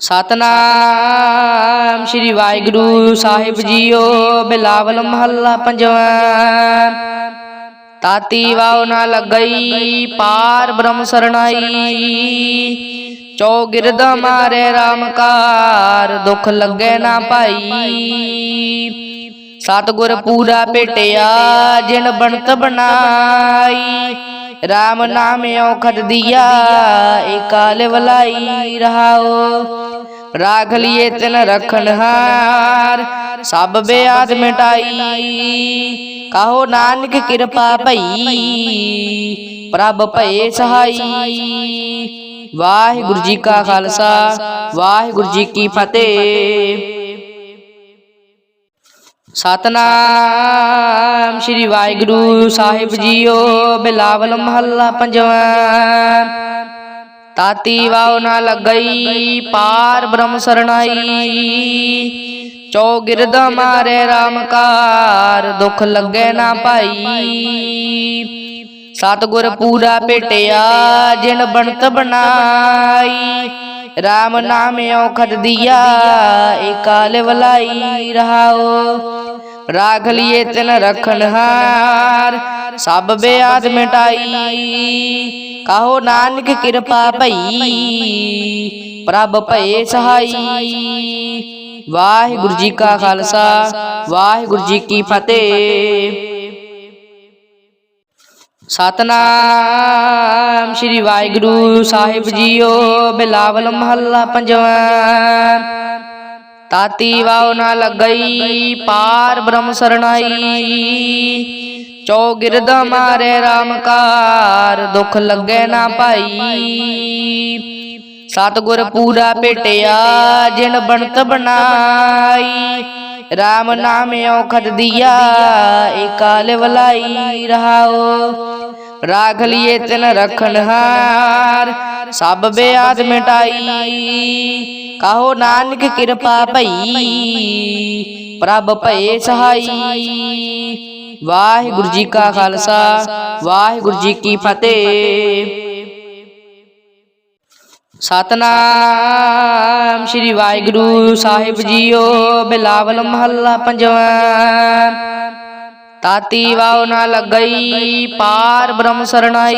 ਸਤਨਾਮ ਸ੍ਰੀ ਵਾਹਿਗੁਰੂ ਸਾਹਿਬ ਜੀਓ, ਬਿਲਾਵਲ ਮਹੱਲਾ ਪੰਜਵਾਂ। ਤਾਤੀ ਵਾਉ ਨਾ ਲੱਗਈ, ਪਾਰ ਬ੍ਰਹਮ ਸਰਣਾਈ। ਚੌਗਿਰਦ ਮਾਰੇ ਰਾਮਕਾਰ ਕਾਰ ਦੁਖ ਲੱਗੇ ਨਾ ਭਾਈ। ਸਤਗੁਰ ਪੂਰਾ ਭੇਟਿਆ ਜਿਨ ਬਣਤ ਬਣਾਈ। RAM ਨਾਮ ਔਖਦ ਦੀਆ ਏਕਾਲ ਵਲਾਈ ਰਹਾਓ। ਰਾਖ ਲਿਏ ਤਿਨ ਰਖਣ ਹਾਰ ਸਭ ਬਿਆਦ ਮਿਟਾਈ। ਕਹੋ ਨਾਨਕ ਕਿਰਪਾ ਭਈ। ਪ੍ਰਭ ਭਏ ਸਹਾਈ। ਵਾਹਿਗੁਰੂ ਜੀ ਕਾ ਖਾਲਸਾ। ਵਾਹਿਗੁਰੂ ਜੀ ਕੀ ਫਤਿਹ। ਸਤਨਾਮ ਸ੍ਰੀ ਵਾਹਿਗੁਰੂ ਸਾਹਿਬ ਜੀਓ, ਬਿਲਾਵਲ ਮਹੱਲਾ ਪੰਜਵਾਂ। ਤਾਤੀ ਵਾਉ ਨਾ ਲੱਗਈ, ਪਾਰ ਬ੍ਰਹਮ ਸਰਣਾਈ। ਚੌਗਿਰਦ ਮਾਰੇ RAM ਕਾਰ, ਦੁਖ ਲੱਗੇ ਨਾ ਭਾਈ। ਸਤਗੁਰ ਪੂਰਾ ਭੇਟਿਆ ਜਿਨ ਬਣਤ ਬਣਾਈ। RAM ਨਾਮ ਔਖਦ ਦੀਆ, ਏਕਾਲ ਵਲਾਈ ਰਹਾਓ। ਰਾਖ ਲਿਏ ਤਿਨ ਰਖਣ ਹਾਰ, ਸਭ ਬਿਆਦ ਮਿਟਾਈ। ਕਹੋ ਨਾਨਕ ਕਿਰਪਾ ਭਈ, ਪ੍ਰਭ ਭਏ ਸਹਾਈ। ਵਾਹਿਗੁਰੂ ਜੀ ਕਾ ਖਾਲਸਾ, ਵਾਹਿਗੁਰੂ ਜੀ ਕੀ ਫਤਿਹ। ਸਤਨਾਮ ਸ੍ਰੀ ਵਾਹਿਗੁਰੂ ਸਾਹਿਬ ਜੀਓ, ਬਿਲਾਵਲ ਮਹੱਲਾ ਪੰਜਵਾਂ। ਤਾਤੀ ਵਾਉ ਨਾ ਲੱਗਈ, ਪਾਰ ਬ੍ਰਹਮ ਸਰਣਾਈ। ਚੌਗਿਰਦ ਮਾਰੇ ਰਾਮਕਾਰ ਕਾਰ ਦੁਖ ਲੱਗੇ ਨਾ ਭਾਈ। ਸਤਗੁਰ ਪੂਰਾ ਭੇਟਿਆ ਜਿਨ ਬਣਤ ਬਣਾਈ। RAM ਨਾਮ ਔਖਦ ਦੀਆ ਏਕਾਲ ਵਲਾਈ ਰਹਾਓ। ਰਾਖ ਲਿਏ ਤਿਨ ਰਖਣ ਹਾਰ। ਸਭ ਬਿਆਦ ਮਿਟਾਈ। ਕਹੋ ਨਾਨਕ ਕਿਰਪਾ ਭਈ। ਪ੍ਰਭ ਭਏ ਸਹਾਈ। ਵਾਹਿਗੁਰੂ ਜੀ ਕਾ ਖਾਲਸਾ। ਵਾਹਿਗੁਰੂ ਜੀ ਕੀ ਫਤਿਹ। ਸਤਨਾਮ ਸ੍ਰੀ ਵਾਹਿਗੁਰੂ ਸਾਹਿਬ ਜੀਓ, ਬਿਲਾਵਲ ਮਹੱਲਾ ਪੰਜਵਾਂ। ਤਾਤੀ ਵਾਉ ਨਾ ਲੱਗਈ, ਪਾਰ ਬ੍ਰਹਮ ਸਰਣਾਈ।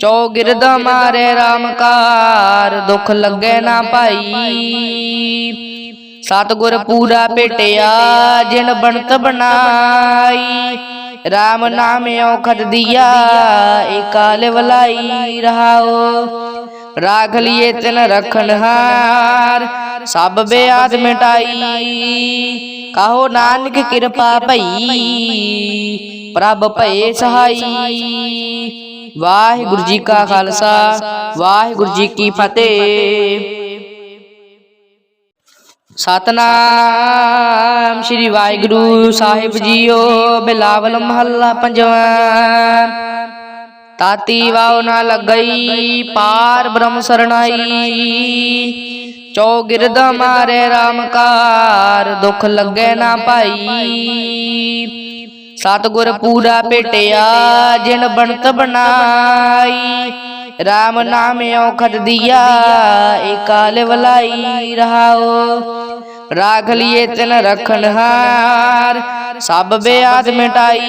ਚੌਗਿਰਦ ਮਾਰੇ RAM ਕਾਰ ਦੁਖ ਲੱਗੇ ਨਾ ਭਾਈ। ਸਤਗੁਰ ਪੂਰਾ ਭੇਟਿਆ ਜਿਨ ਬਣਤ ਬਣਾਈ। RAM ਨਾਮ ਔਖਦ ਦੀਆ ਏਕਾਲ ਵਲਾਈ ਰਹਾਓ। ਰਾਖ ਲਿਏ ਤਿਨ ਰਖਣ ਹਾਰ। ਸਭ ਬਿਆਦ ਮਿਟਾਈ। ਕਹੋ ਨਾਨਕ ਕਿਰਪਾ ਭਈ। ਪ੍ਰਭ ਭਏ ਸਹਾਈ। ਵਾਹਿਗੁਰੂ ਜੀ ਕਾ ਖਾਲਸਾ। ਵਾਹਿਗੁਰੂ ਜੀ ਕੀ ਫਤਿਹ। ਸਤਨਾਮ ਸ੍ਰੀ ਵਾਹਿਗੁਰੂ ਸਾਹਿਬ ਜੀਓ, ਬਿਲਾਵਲ ਮਹੱਲਾ ਪੰਜਵਾਂ। ਤਾਤੀ ਵਾਉ ਨਾ ਲੱਗਈ, ਪਾਰ ਬ੍ਰਹਮ ਸਰਣਾਈ। ਚੌਗਿਰਦ ਮਾਰੇ RAM ਕਾਰ, ਦੁਖ ਲੱਗੇ ਨਾ ਭਾਈ। ਸਤਗੁਰ ਪੂਰਾ ਭੇਟਿਆ ਜਿਨ ਬਣਤ ਬਣਾਈ। RAM ਨਾਮ ਔਖਦ ਦੀਆ, ਏਕਾਲ ਵਲਾਈ ਰਹਾਓ। ਰਾਖ ਲਿਏ ਤਿਨ ਰਖਣ ਹਾਰ, ਸਭ ਬਿਆਦ ਮਿਟਾਈ।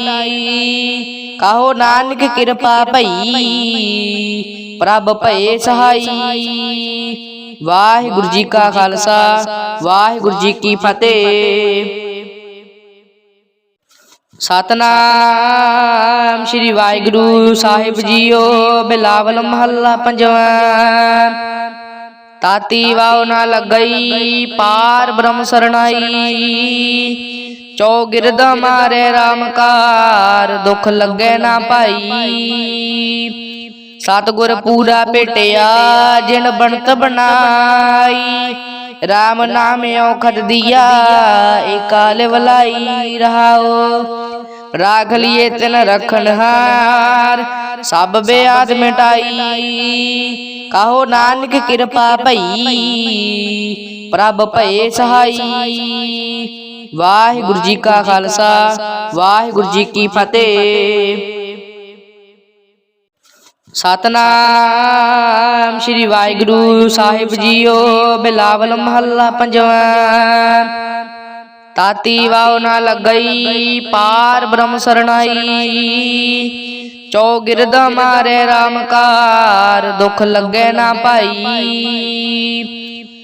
ਕਹੋ ਨਾਨਕ ਕਿਰਪਾ ਭਈ, ਪ੍ਰਭ ਭਏ ਸਹਾਈ। ਵਾਹਿਗੁਰੂ ਜੀ ਕਾ ਖਾਲਸਾ, ਵਾਹਿਗੁਰੂ ਜੀ ਕੀ ਫਤਿਹ। ਸਤਨਾਮ ਸ੍ਰੀ ਵਾਹਿਗੁਰੂ ਸਾਹਿਬ ਜੀਓ, ਬਿਲਾਵਲ ਮਹੱਲਾ ਪੰਜਵਾਂ। ਤਾਤੀ ਵਾਉ ਨਾ ਲੱਗਈ, ਪਾਰ ਬ੍ਰਹਮ ਸਰਣਾਈ। ਚੌਗਿਰਦ ਮਾਰੇ RAM ਕਾਰ ਦੁਖ ਲੱਗੇ ਨਾ ਭਾਈ। ਸਤਗੁਰ ਪੂਰਾ ਭੇਟਿਆ ਜਿਨ ਬਣਤ ਬਣਾਈ। RAM ਨਾਮ ਔਖਦ ਦੀਆ ਏਕਾਲ ਵਲਾਈ ਰਹਾਓ ਰਾਖ ਲਿਏ ਤਿਨ ਰਖਣ ਹਾਰ ਸਭ ਬਿਆਦ ਮਿਟਾਈ ਕਹੋ ਨਾਨਕ ਕਿਰਪਾ ਭਈ ਪ੍ਰਭ ਭਏ ਸਹਾਈ ਵਾਹਿਗੁਰੂ ਜੀ ਕਾ ਖਾਲਸਾ ਵਾਹਿਗੁਰੂ ਜੀ ਕੀ ਫਤਿਹ ਸਤਨਾਮ ਸ੍ਰੀ ਵਾਹਿਗੁਰੂ ਸਾਹਿਬ ਜੀਓ, ਬਿਲਾਵਲ ਮਹੱਲਾ ਪੰਜਵਾਂ। ਤਾਤੀ ਵਾਉ ਨਾ ਲੱਗਈ, ਪਾਰ ਬ੍ਰਹਮ ਸਰਣਾਈ। ਚੌਗਿਰਦ ਮਾਰੇ RAM ਕਾਰ, ਦੁਖ ਲੱਗੇ ਨਾ ਭਾਈ।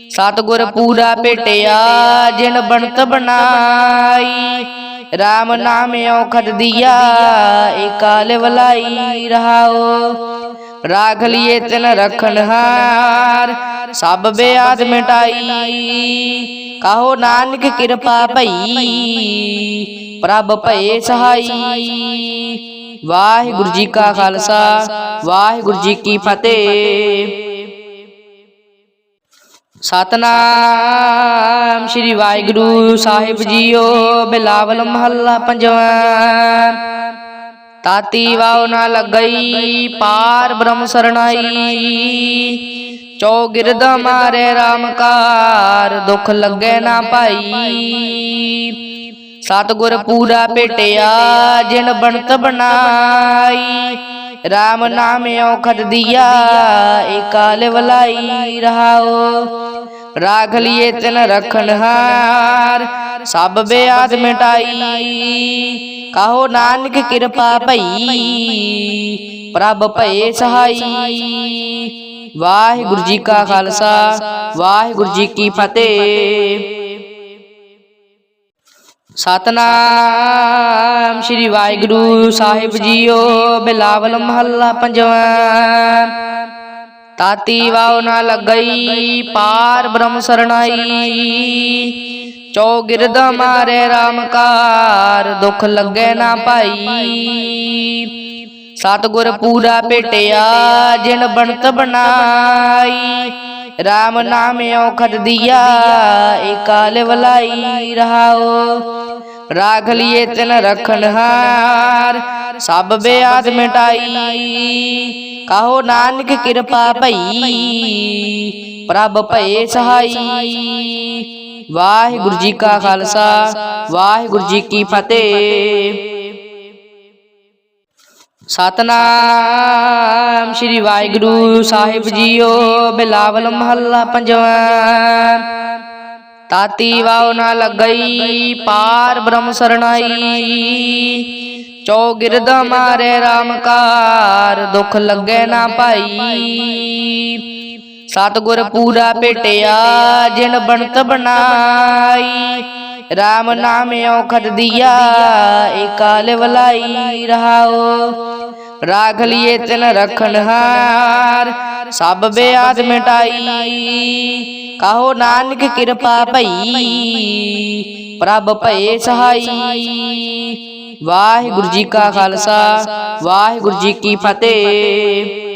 ਸਤਗੁਰ ਪੂਰਾ ਭੇਟਿਆ ਜਿਨ ਬਣਤ ਬਣਾਈ। RAM ਨਾਮ ਔਖਦ ਦੀਆ ਏਕਾਲ ਵਲਾਈ ਰਹਾਓ। ਰਾਖ ਲਿਏ ਤਿਨ ਰਖਣ ਹਾਰ। ਸਭ ਬਿਆਦ ਮਿਟਾਈ। ਕਹੋ ਨਾਨਕ ਕਿਰਪਾ ਭਈ। ਪ੍ਰਭ ਭਏ ਸਹਾਈ। ਵਾਹਿਗੁਰੂ ਜੀ ਕਾ ਖਾਲਸਾ। ਵਾਹਿਗੁਰੂ ਜੀ ਕੀ ਫਤਿਹ। ਸਤਨਾਮ ਸ੍ਰੀ ਵਾਹਿਗੁਰੂ ਸਾਹਿਬ ਜੀਓ, ਬਿਲਾਵਲ ਮਹੱਲਾ ਪੰਜਵਾਂ। ਤਾਤੀ ਵਾਉ ਨਾ ਲੱਗਈ, ਪਾਰ ਬ੍ਰਹਮ ਸਰਣਾਈ। ਚੌਗਿਰਦ ਮਾਰੇ RAM ਕਾਰ ਦੁਖ ਲੱਗੇ ਨਾ ਭਾਈ। ਸਤਗੁਰ ਪੂਰਾ ਭੇਟਿਆ ਜਿਨ ਬਣਤ ਬਣਾਈ। RAM ਨਾਮ ਔਖਦ ਦੀਆ ਏਕਾਲ ਵਲਾਈ ਰਹਾਓ। ਰਾਖ ਲਿਏ ਤਿਨ ਰਖਣ ਹਾਰ, ਸਭ ਬਿਆਦ ਮਿਟਾਈ। ਕਹੋ ਨਾਨਕ ਕਿਰਪਾ ਭਈ, ਪ੍ਰਭ ਭਏ ਸਹਾਈ। ਵਾਹਿਗੁਰੂ ਜੀ ਕਾ ਖਾਲਸਾ, ਵਾਹਿਗੁਰੂ ਜੀ ਕੀ ਫਤਿਹ। ਸਤਨਾਮ ਸ੍ਰੀ ਵਾਹਿਗੁਰੂ ਸਾਹਿਬ ਜੀਓ, ਬਿਲਾਵਲ ਮਹੱਲਾ ਪੰਜਵਾਂ। ਤਾਤੀ ਵਾਉ ਨਾ ਲੱਗਈ, ਪਾਰ ਬ੍ਰਹਮ ਸਰਣਾਈ। ਚੌਗਿਰਦ ਮਾਰੇ RAM ਕਾਰ, ਦੁਖ ਲੱਗੇ ਨਾ ਭਾਈ। ਸਤਗੁਰ ਪੂਰਾ ਭੇਟਿਆ ਜਿਨ ਬਣਤ ਬਣਾਈ। RAM ਨਾਮ ਔਖਦ ਦੀਆ ਏਕਾਲ ਵਲਾਈ ਰਹਾਓ। ਰਾਖ ਲਿਏ ਤਿਨ ਰਖਣ ਹਾਰ। ਸਭ ਬਿਆਦ ਮਿਟਾਈ। ਕਹੋ ਨਾਨਕ ਕਿਰਪਾ ਭਈ। ਪ੍ਰਭ ਭਏ ਸਹਾਈ। ਵਾਹਿਗੁਰੂ ਜੀ ਕਾ ਖਾਲਸਾ। ਵਾਹਿਗੁਰੂ ਜੀ ਕੀ ਫਤਿਹ। ਸਤਨਾਮ ਸ੍ਰੀ ਵਾਹਿਗੁਰੂ ਸਾਹਿਬ ਜੀਓ, ਬਿਲਾਵਲ ਮਹੱਲਾ ਪੰਜਵਾਂ। ਤਾਤੀ ਵਾਉ ਨਾ ਲੱਗਈ, ਪਾਰ ਬ੍ਰਹਮ ਸਰਣਾਈ। ਚੌਗਿਰਦ ਮਾਰੇ ਰਾਮਕਾਰ ਕਾਰ ਦੁਖ ਲੱਗੇ ਨਾ ਭਾਈ। ਸਤਗੁਰ ਪੂਰਾ ਭੇਟਿਆ ਜਿਨ ਬਣਤ ਬਣਾਈ। RAM ਨਾਮ ਔਖਦ ਦੀਆ ਏਕਾਲ ਵਲਾਈ ਰਹਾਓ। ਰਾਖ ਲਿਏ ਤਿਨ ਰਖਣ ਹਾਰ। ਸਭ ਬਿਆਦ ਮਿਟਾਈ। ਕਹੋ ਨਾਨਕ ਕਿਰਪਾ ਭਈ। ਪ੍ਰਭ ਭਏ ਸਹਾਈ। ਵਾਹਿਗੁਰੂ ਜੀ ਕਾ ਖਾਲਸਾ। ਵਾਹਿਗੁਰੂ ਜੀ ਕੀ ਫਤਿਹ।